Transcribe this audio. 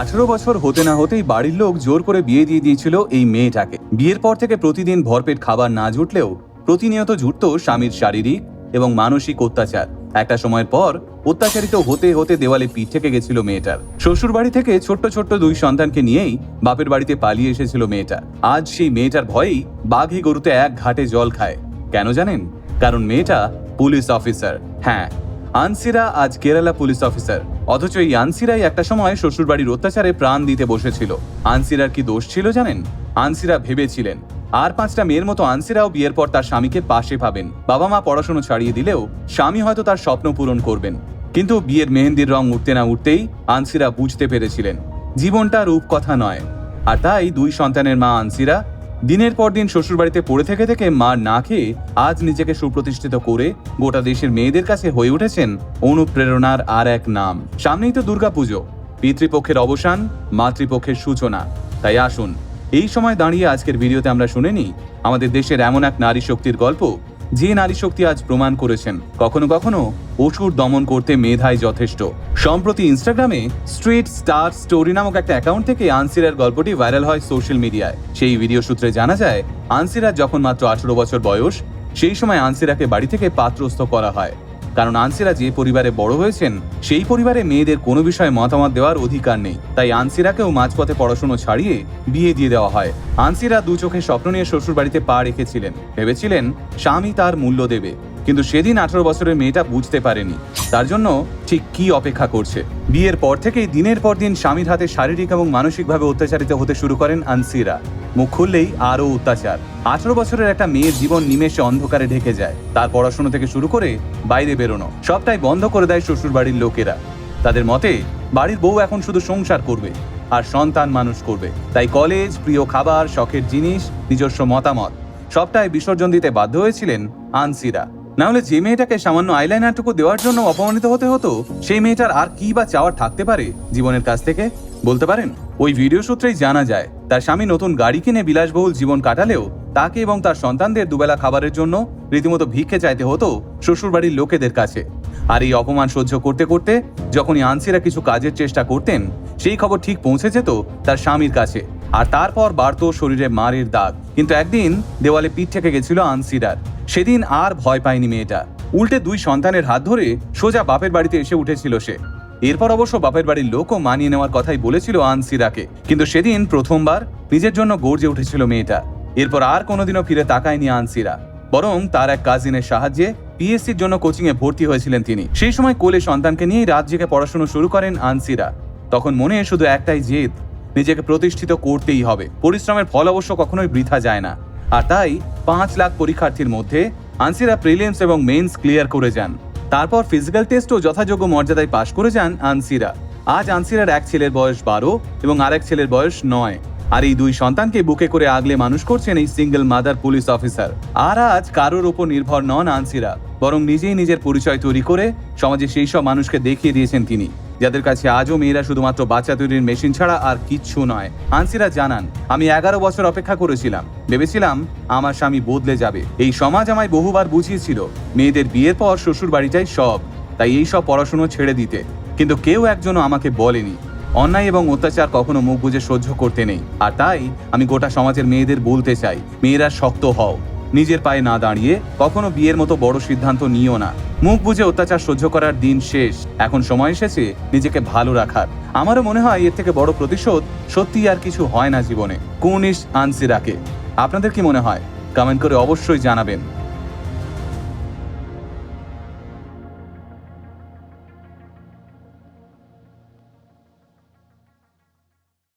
আঠেরো বছর হতে না হতেই বাড়ির লোক জোর করে বিয়ে দিয়ে দিয়েছিল এই মেয়েটাকে। বিয়ের পর থেকে প্রতিদিন ভরপেট খাবার না জুটলেও প্রতিনিয়ত জুটত স্বামীর শারীরিক এবং মানসিক অত্যাচার। একটা সময়ের পর অত্যাচারিত হতে হতে দেওয়ালে পিঠ থেকে গেছিল মেয়েটার। শ্বশুর বাড়ি থেকে ছোট্ট ছোট্ট দুই সন্তানকে নিয়েই বাপের বাড়িতে পালিয়ে এসেছিল মেয়েটা। আজ সেই মেয়েটার ভয়েই বাঘে গরুতে এক ঘাটে জল খায়। কেন জানেন? কারণ মেয়েটা পুলিশ অফিসার। হ্যাঁ আনসিরা আজ কেরালা পুলিশ অফিসার। অথচ এই আনসিরাই একটা সময় শ্বশুরবাড়ির অত্যাচারে প্রাণ দিতে বসেছিল। আনসিরার কি দোষ ছিল জানেন? আনসিরা ভেবেছিলেন, আর পাঁচটা মেয়ের মতো আনসিরাও বিয়ের পর তার স্বামীকে পাশে পাবেন। বাবা মা পড়াশুনো ছাড়িয়ে দিলেও স্বামী হয়তো তার স্বপ্ন পূরণ করবেন। কিন্তু বিয়ের মেহেন্দির রং উঠতে না উঠতেই আনসিরা বুঝতে পেরেছিলেন, জীবনটা রূপকথা নয়। আর তাই দুই সন্তানের মা আনসিরা দিনের পর দিন শ্বশুরবাড়িতে পড়ে থেকে থেকে মা না খেয়ে আজ নিজেকে সুপ্রতিষ্ঠিত করে গোটা দেশের মেয়েদের কাছে হয়ে উঠেছেন অনুপ্রেরণার আর এক নাম। সামনেই তো দুর্গাপুজো, পিতৃপক্ষের অবসান, মাতৃপক্ষের সূচনা। তাই আসুন, এই সময় দাঁড়িয়ে আজকের ভিডিওতে আমরা শুনে নিই আমাদের দেশের এমন এক নারী শক্তির গল্প যে নারী শক্তি আজ প্রমাণ করেছেন, কখনো কখনো অসুর দমন করতে মেধাই যথেষ্ট। সম্প্রতি ইনস্টাগ্রামে স্ট্রিট স্টার স্টোরি নামক একটা অ্যাকাউন্ট থেকে আনসিরার গল্পটি ভাইরাল হয় সোশ্যাল মিডিয়ায়। সেই ভিডিও সূত্রে জানা যায় আনসিরার যখন মাত্র আঠারো বছর বয়স, সেই সময় আনসিরাকে বাড়ি থেকে পাত্রস্থ করা হয়। কারণ আনসিরা যে পরিবারে বড় হয়েছেন, সেই পরিবারে মেয়েদের কোনো বিষয়ে মতামত দেওয়ার অধিকার নেই। তাই আনসিরাকেও মাঝপথে পড়াশুনো ছাড়িয়ে বিয়ে দিয়ে দেওয়া হয়। আনসিরা দু চোখে স্বপ্ন নিয়ে শ্বশুর বাড়িতে পা রেখেছিলেন। ভেবেছিলেন স্বামী তার মূল্য দেবে। কিন্তু সেদিন আঠারো বছরের মেয়েটা বুঝতে পারেনি। তার জন্য ঠিক কি অপেক্ষা করছে? বিয়ের পর থেকেই দিনের পর দিন স্বামীর হাতে শারীরিক এবং মানসিকভাবে অত্যাচারিত হতে শুরু করেন আনসিরা। মুখ খুললেই আরও অত্যাচার। আঠারো বছরের একটা মেয়ের জীবন নিমেষে অন্ধকারে ঢেকে যায়। তার পড়াশোনা থেকে শুরু করে বাইরে বেরোনো, সবটাই বন্ধ করে দেয় শ্বশুর বাড়ির লোকেরা। তাদের মতে, বাড়ির বউ এখন শুধু সংসার করবে আর সন্তান মানুষ করবে। তাই কলেজ, প্রিয় খাবার, শখের জিনিস, নিজস্ব মতামত, সবটাই বিসর্জন দিতে বাধ্য হয়েছিলেন আনসিরা। না হলে যে মেয়েটাকে সামান্য আইলাইনারটুকু দেওয়ার জন্য অপমানিত হতে হতো, সেই মেয়েটার আর কি বা চাওয়ার থাকতে পারে জীবনের কাছ থেকে, বলতে পারেন? ওই ভিডিও সূত্রেই জানা যায় তার স্বামী নতুন গাড়ি কিনে বিলাসবহুল জীবন কাটালেও তাকে এবং তার সন্তানদের দুবেলা খাবারের জন্য রীতিমতো ভিক্ষে চাইতে হতো শ্বশুরবাড়ির লোকেদের কাছে। আর এই অপমান সহ্য করতে করতে যখনই আনসিরা কিছু কাজের চেষ্টা করতেন, সেই খবর ঠিক পৌঁছে যেত তার স্বামীর কাছে। আর তারপর বাড়তো শরীরে মারের দাগ। কিন্তু একদিন দেওয়ালে পিঠ থেকে গেছিল আনসিরার। সেদিন আর ভয় পায়নি মেয়েটা। উল্টে দুই সন্তানের হাত ধরে সোজা বাপের বাড়িতে এসে উঠেছিল সে। এরপর অবশ্য বাপের বাড়ির লোকও মানিয়ে নেওয়ার কথাই বলেছিল আনসিরাকে। কিন্তু সেদিন প্রথমবার নিজের জন্য গর্জে উঠেছিল মেয়েটা। এরপর আর কোনোদিনও ফিরে তাকায়নি আনসিরা। বরং তার এক কাজিনের সাহায্যে পিএসসির জন্য কোচিংয়ে ভর্তি হয়েছিলেন তিনি। সেই সময় কোলে সন্তানকে নিয়েই জেগে পড়াশোনা শুরু করেন আনসিরা। তখন মনে শুধু একটাই জেদ, নিজেকে প্রতিষ্ঠিত করতেই হবে। পরিশ্রমের ফল অবশ্য কখনোই বৃথা যায় না। আর তাই পাঁচ লাখ পরীক্ষার্থীর মধ্যে আনসিরা প্রিলিমস এবং মেন্স ক্লিয়ার করে যান। তারপর ফিজিক্যাল টেস্টও যথাযোগ্য মর্যাদায় পাশ করে যান আনসিরা। আজ আনসিরার এক ছেলের বয়স বারো এবং আরেক ছেলের বয়স নয়। আর এই দুই সন্তানকে বুকে করে আগলে মানুষ করছেন এই সিঙ্গেল মাদার পুলিশ অফিসার আর আজ কারোর ওপর নির্ভর নন আনসিরা, বরং নিজেই নিজের পরিচয় তৈরি করে সমাজে সেই সব মানুষকে দেখিয়ে দিয়েছেন তিনি। যাদের কাছে আজও মেয়েরা শুধুমাত্র বাচ্চা তৈরির মেশিন ছাড়া আর কিচ্ছু নয়। আনসিরা জানান, আমি এগারো বছর অপেক্ষা করেছিলাম। ভেবেছিলাম আমার স্বামী বদলে যাবে। এই সমাজ আমায় বহুবার বুঝিয়েছিল, মেয়েদের বিয়ের পর শ্বশুর বাড়িটাই সব, তাই এই সব পড়াশুনো ছেড়ে দিতে। কিন্তু কেউ একজনও আমাকে বলেনি। অন্যায় এবং অত্যাচার কখনো মুখ বুঝে সহ্য করতে নেই। আর তাই আমি গোটা সমাজের মেয়েদের বলতে চাই, মেয়েরা শক্ত হও। নিজের পায়ে না দাঁড়িয়ে কখনো বিয়ের মতো বড় সিদ্ধান্ত নিও না। মুখ বুঝে অত্যাচার সহ্য করার দিন শেষ। এখন সময় এসেছে নিজেকে ভালো রাখার। আমারও মনে হয় এর থেকে বড় প্রতিশোধ সত্যি আর কিছু হয় না জীবনে। কুনিশ আনসিরাকে। আপনাদের কি মনে হয়? কমেন্ট করে অবশ্যই জানাবেন।